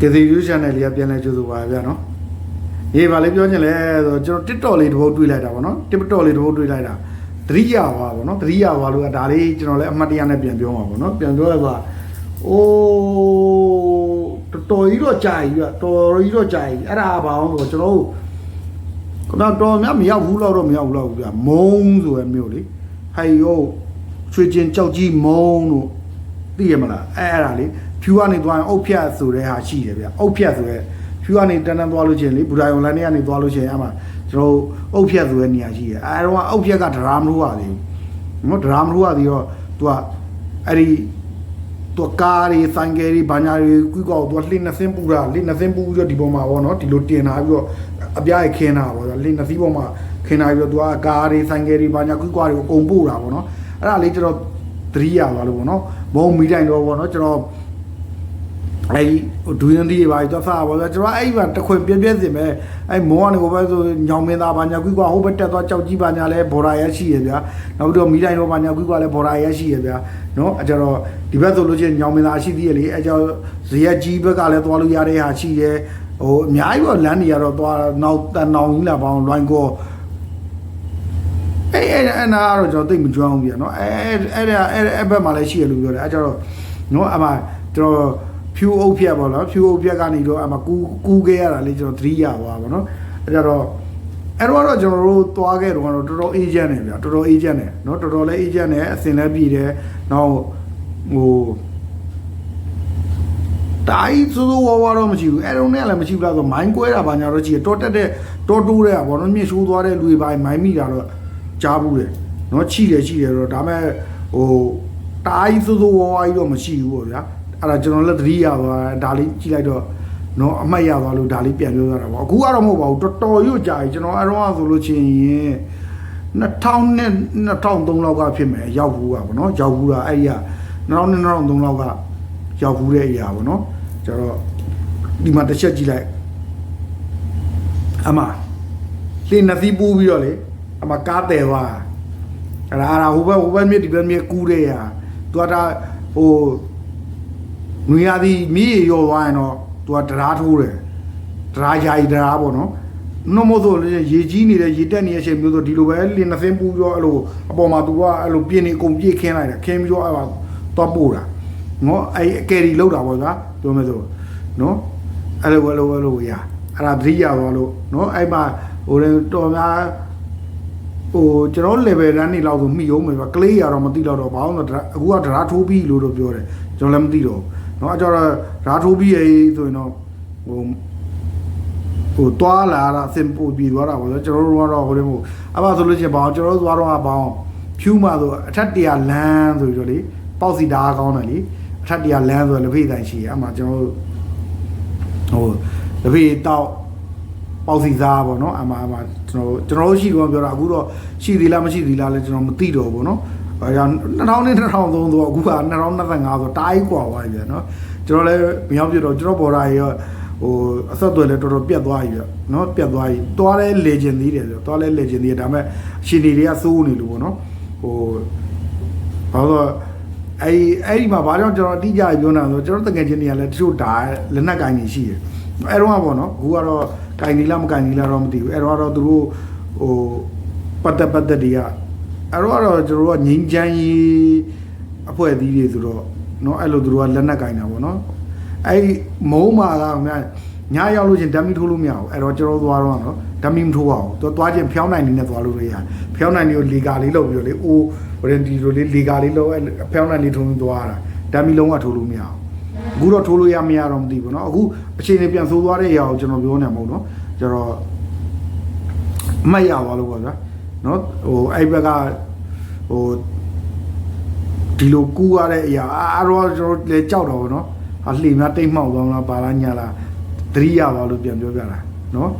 ကေစီယူ channel လေးကပြန်လဲကြိုးဆိုပါဗျာနော်ရေးပါလေပြောချင်လဲဆိုကျွန်တော် TikTok လေးတစ်ပုတ်တွေ့လိုက်တာဗောနော် TikTok လေးတစ်ပုတ်တွေ့လိုက်တာသတိရပါဗောနော်သတိရပါလို့ဒါလေးကျွန်တော်လည်းအမှတ်တရနဲ့ပြန်ပြောမှာဗောနော်ပြန်ပြောရပါအိုးတော်တော်ကြီးတော့ကြာကြီးဗျတော်တော်ကြီးတော့ကြာကြီးအဲ့ဒါဘာအောင်ဆိုကျွန်တော်တို့ကတော့တော်များမရောက်ဘူးတော့တော့မရောက်ဘူးတော့ဗျမုံဆိုရမျိုးလေဟိုင်ယောချွေချင်းကြောက်ကြီးမုံတို့သိရမလားအဲ့အဲ့ဒါလေ ဖြူကနေသွားရင်အုတ်ဖြတ်ဆိုတဲ့ဟာရှိတယ်ဗျအုတ်ဖြတ်ဆိုရဲဖြူကနေတန်းတန်းသွားလို့ချင်းလေဘူဒိုင်အွန်လိုင်းကနေသွားလို့ချင်းအဲ့မှာကျွန်တော်အုတ်ဖြတ်ဆိုတဲ့နေရာရှိတယ်အဲ့တော့အုတ်ဖြတ်ကဒရာမလို့ရသေးဘူးနော်ဒရာမလို့ရသေးတော့သူကအဲ့ဒီသူကားတွေဆိုင်ကယ်တွေဘာညာတွေကွီကောက်သူကလှိနှစ်စင်းပူတာလှိနှစ်စင်းပူပြီးတော့ဒီပေါ်မှာပေါ့နော်ဒီလိုတင်လာပြီးတော့အပြားရခင်းတာပေါ့လှိနှစ်စီးပေါ်မှာခင်းလာပြီးတော့သူကကားတွေဆိုင်ကယ်တွေဘာညာကွီကွာတွေကိုအကုန်ပို့တာပေါ့နော်အဲ့ဒါလေးကျွန်တော်သတိရသွားလို့ပေါ့နော်မုံမီတိုင်းတော့ပေါ့နော်ကျွန်တော် အဲဒီဒူရန်ဒီတွေပါကြီးသွားစားပါဆိုကျွန်တော်အဲ့ဒီမှာတခွင်ပြပြစင်ပဲအဲ့မောကနေကိုပဲဆိုညောင်မင်းသားပါညာကွီးကွာဟိုဘက်တက်သွားကြောက်ကြီးပါညာလဲဘော်ဒါရရှိရဗျာနောက်ပြီးတော့မိတိုင်းတော့ပါညာကွီးကွာလဲဘော်ဒါရရှိရဗျာနော်အကြတော့ဒီဘက်ဆိုလို့ချင်းညောင်မင်းသားရှိသေးရလေအကြောဇရက်ကြီးဘက်ကလဲသွားလို့ရတဲ့ဟာရှိရဲဟိုအများကြီးပေါ့လမ်းတွေကတော့သွားနောက်တန်အောင်ကြီးလာပေါင်းလွိုင်းကောအဲ့အဲ့အနာတော့ကျွန်တော်သိမကြွအောင်ပြီနော်အဲ့အဲ့အဲ့အဲ့ဘက်မှာလဲရှိရလို့ပြောတယ်အကြတော့နော်အမကျွန်တော် ဖြူအုပ်ဖြက်ပေါ့နော်ဖြူအုပ်ဖြက်ကနေတော့အမှကူကူခဲ့ရတာလေကျွန်တော်သတိရပါပါเนาะအဲ့ကြတော့အဲ့တော့တော့ကျွန်တော်တို့သွားခဲ့တော့တော်တော်အေးချမ်းနေဗျာတော်တော်အေးချမ်းနေเนาะတော်တော်လေးအေးချမ်းနေအစင်လည်းပြည်တယ်နောက်ဟိုတိုင်းစိုးစိုးဝါးဝါတော့မရှိဘူးအဲ့တော့နဲ့လည်းမရှိဘူးလားဆိုမိုင်းကွဲတာဘာညာတော့ကြည့်တော်တက်တဲ့တော်တိုးတဲ့ဘောနော်မြင့်ရှိုးသွားတဲ့လူတွေပိုင်းမိုင်းမိတာတော့ကြားဘူးတယ်နော်ချိတယ်ချိတယ်တော့ဒါမဲ့ဟိုတိုင်းစိုးစိုးဝါးဝါကြီးတော့မရှိဘူးပေါ့ဗျာ အဲ့ဒါကျွန်တော်လည်းသတိရသွားဒါလေးကြည့်လိုက်တော့နော်အမှတ်ရသွားလို့ဒါလေးပြန်ပြောရတာပေါ့အခုကတော့မဟုတ်ပါဘူးတော်တော်ရွတ်ကြာကြီးကျွန်တော်အဲ့တော့ဆိုလို့ချင်းရင်2000နဲ့2003လောက်ကဖြစ်မယ်ရောက်ဘူးကပေါ့နော်ရောက်ဘူးကအဲ့ဒီက2000နဲ့2003လောက်ကရောက်ဘူးတဲ့အရာပေါ့နော်ကျတော့ဒီမှာတစ်ချက်ကြည့်လိုက်အမလင်းနသီးပူးပြီးတော့လေအမကားတယ်သွားအဲ့ဒါအဲ့ဒါဟိုဘက်ဟိုဘက်မြစ်ဒီဘက်မြစ်ကူးတဲ့ရာသူကဒါဟို ငွေရသည်မြည်ရောသွားရင်တော့သူကတရားထိုးတယ်တရားယာယီတရားပေါ့နော်နှမို့ဆိုလေရေကြီးနေတဲ့ရေတက်နေတဲ့အချိန်မျိုးဆိုဒီလိုပဲလင်းနသင်းပူးပြီးတော့အဲ့လိုအပေါ်မှာသူကအဲ့လိုပြင်းနေအကုန်ပြည့်ခင်းလိုက်တယ်ခင်းပြီးတော့အဲ့ဒါတော့ပို့တာနော်အဲ့အကယ်ရီလောက်တာပေါ့ကွာပြောမယ်ဆိုနော်အဲ့လိုအဲ့လိုအဲ့လိုရအဲ့ဒါသတိရသွားလို့နော်အဲ့မှာဟိုတော်များဟိုကျွန်တော် level တန်းနေလောက်ဆိုမိအောင်မယ်ဗျကလေးရတော့မသိတော့တော့ဘာလို့လဲအခုကဒရာထိုးပြီးလို့တော့ပြောတယ်ကျွန်တော်လည်းမသိတော့ဘူး เนาะအကြောတော့ဒရာထိုးပြီးရေးဆိုရင်တော့ဟိုဟိုတွားလာတာအစင်ပို့ပြီးသွားတာပေါ့ကျွန်တော်တို့ကတော့ဟိုတည်းမို့အမှဆိုလို့ချင်းဘာအောင်ကျွန်တော်တို့သွားတော့ဘာအောင်ဖြူးမှဆိုအထက်တရလမ်းဆိုပြီးတော့လေပေါက်စီဓာတ်ကောင်းတယ်လေအထက်တရလမ်းဆိုလက်ဖေးတိုင်ရှိရအမှကျွန်တော်တို့ဟိုလက်ဖေးတောက်ပေါက်စီစားပေါ့နော်အမှအမှကျွန်တော်ကျွန်တော်တို့ရှိတော့ပြောတာအခုတော့ရှိသေးလားမရှိသေးလားလဲကျွန်တော်မသိတော့ဘူးနော် အဲကြောင့်2000နဲ့2003ဆိုတော့အခုက2025ဆိုတားကြီးกว่าသွားပြီနော်ကျွန်တော်လည်းမရောက်ပြတော့ကျွန်တော်ဘော်ဒါကြီးရောဟိုအဆက်အသွယ်လည်းတော်တော်ပြတ်သွားပြီပြနော်ပြတ်သွားပြီသွားလဲလေကျင်သေးတယ်ဆိုသွားလဲလေကျင်သေးတယ်ဒါပေမဲ့ရှင်တွေတွေကစိုးနေလို့ပေါ့နော်ဟိုဘာလို့အဲ့အဲ့ဒီမှာဘာကြောင့်ကျွန်တော်အတိအကျပြောနေတာဆိုကျွန်တော်တကယ်ချင်းတွေကလည်းတချို့ဒါလက်နက်ကင်နေရှိတယ်အဲ့တော့ကပေါ့နော်အခုကတော့ကင်နေလားမကင်နေလားတော့မသိဘူးအဲ့တော့ကတော့သူတို့ဟိုပတ်သက်ပတ်သက်တွေက အဲ့တော့ကတော့ကျွန်တော်တို့ကငိမ့်ချမ်းကြီးအဖွဲ့အစည်းတွေဆိုတော့เนาะအဲ့လိုသူတို့ကလက်နက်ကင်တာပေါ့နော်အဲ့ဒီမုံမာကခင်ဗျာညရောက်လို့ချင်းဓာမီထိုးလို့မရဘူးအဲ့တော့ကျွန်တော်သွားတော့နော်ဓာမီမထိုးပါဘူးသူသွားချင်းဖျောင်းနိုင်နေနဲ့သွားလို့ရရဖျောင်းနိုင်နေကိုလေကာလေးလုပ်ပြီးတော့လေအိုးဗရင်ဒီလိုလေးလေကာလေးလုပ်အဲ့ဖျောင်းနိုင်လေးထိုးပြီးသွားတာဓာမီလုံးကထိုးလို့မရဘူးအခုတော့ထိုးလို့ရမရတော့မသိဘူးเนาะအခုအချိန်တွေပြန်ဆိုးသွားတဲ့အရာကိုကျွန်တော်ပြောနေမှာမဟုတ်နော်ကျွန်တော်အမှတ်ရသွားလို့ပေါ့ဗျာ နော်ဟိုအဲ့ဘက်ကဟိုဒီလိုကူရတဲ့အရာအားတော့ကျွန်တော်လည်းကြောက်တော့ဗောနော်ဟာလှေများတိတ်မှောက်သွားမလားပါလားညာလားသတိရပါလို့ပြန်ပြောပြတာနော်